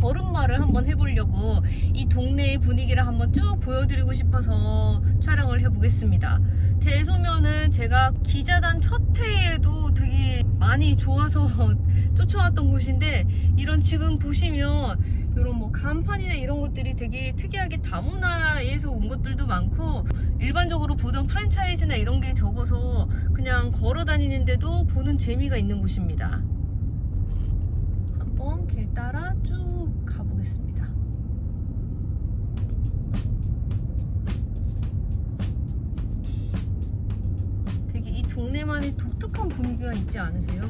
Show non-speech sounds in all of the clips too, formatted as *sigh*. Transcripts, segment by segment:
걸음마를 한번 해보려고 이 동네의 분위기를 한번 쭉 보여드리고 싶어서 촬영을 해보겠습니다. 대소면은 제가 기자단 첫 해에도 되게 많이 좋아서 *laughs* 쫓아왔던 곳인데 이런 지금 보시면 이런 뭐 간판이나 이런 것들이 되게 특이하게 다문화에서 온 것들도 많고 일반적으로 보던 프랜차이즈나 이런 게 적어서 그냥 걸어 다니는데도 보는 재미가 있는 곳입니다. 길 따라 쭉 가보겠습니다. 되게 이 동네만의 독특한 분위기가 있지 않으세요?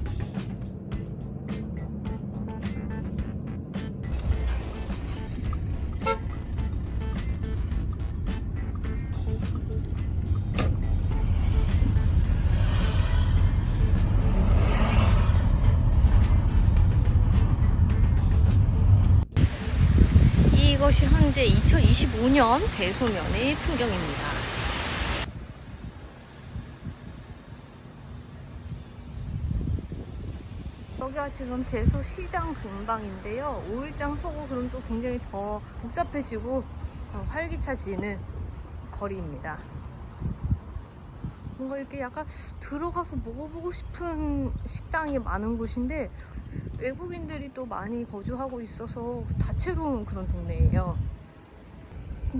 이것이 현재 2025년 대소면의 풍경입니다. 여기가 지금 대소시장 근방인데요. 5일장 서고 그럼 또 굉장히 더 복잡해지고 어, 활기차지는 거리입니다. 뭔가 이렇게 약간 들어가서 먹어보고 싶은 식당이 많은 곳인데 외국인들이 또 많이 거주하고 있어서 다채로운 그런 동네예요.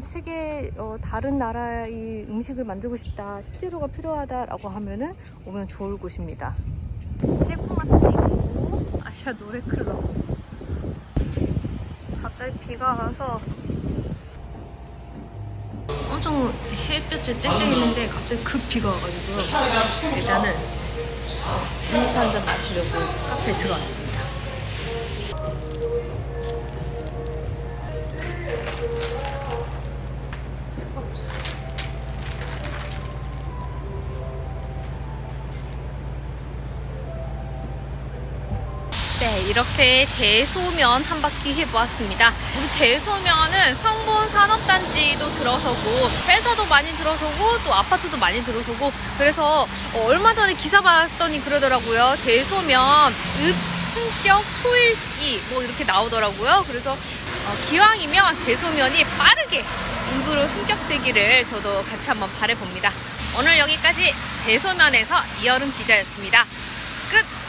세계 어, 다른 나라의 음식을 만들고 싶다, 식재료가 필요하다라고 하면은 오면 좋을 곳입니다. 태국마트 있고 아시아 노래 클럽. 갑자기 비가 와서 엄청 햇볕이 쨍쨍했는데 갑자기 급 비가 와가지고요. 일단은 어, 음료수 한 잔 마시려고 카페에 들어왔습니다. 이렇게 대소면 한 바퀴 해보았습니다. 우리 대소면은 성본 산업단지도 들어서고 회사도 많이 들어서고 또 아파트도 많이 들어서고 그래서 어, 얼마 전에 기사 봤더니 그러더라고요. 대소면 읍승격 초읽기 뭐 이렇게 나오더라고요. 그래서 어, 기왕이면 대소면이 빠르게 읍으로 승격되기를 저도 같이 한번 바래봅니다. 오늘 여기까지 대소면에서 이여름 기자였습니다. 끝!